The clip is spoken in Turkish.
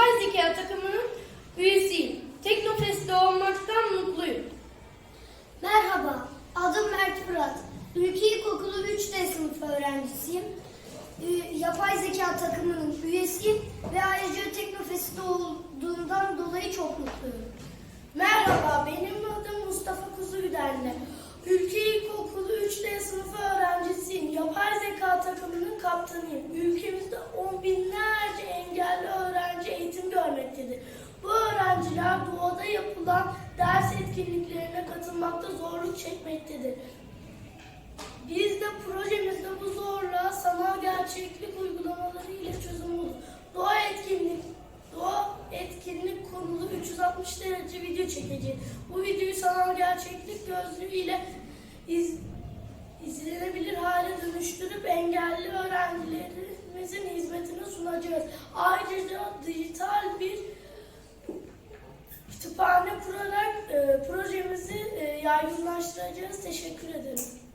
Yapay zeka takımının üyesiyim. Teknofest'te olmaktan mutluyum. Merhaba, adım Mert Fırat. Ülke İlkokulu 3D sınıfı öğrencisiyim. Ee, Yapay zeka takımının üyesiyim ve ayrıca Teknofest'te olduğundan dolayı çok mutluyum. Merhaba, benim adım Mustafa Kuzuydenli. Ülke İlkokulu 3D sınıfı öğrencisiyim. Yapay zeka takımının kaptanıyım. Ülkemizde on binlerce öğrenciler doğada yapılan ders etkinliklerine katılmakta zorluk çekmektedir. Biz de projemizde bu zorluğa sanal gerçeklik uygulamaları ile çözüm bulduk. Doğa etkinlik, doğa etkinlik konulu 360 derece video çekeceğiz. Bu videoyu sanal gerçeklik gözlüğü ile iz, izlenebilir hale dönüştürüp engelli öğrencilerimizin hizmetine sunacağız. Ayrıca dijital kütüphane kurarak e, projemizi e, yaygınlaştıracağız. Teşekkür ederim.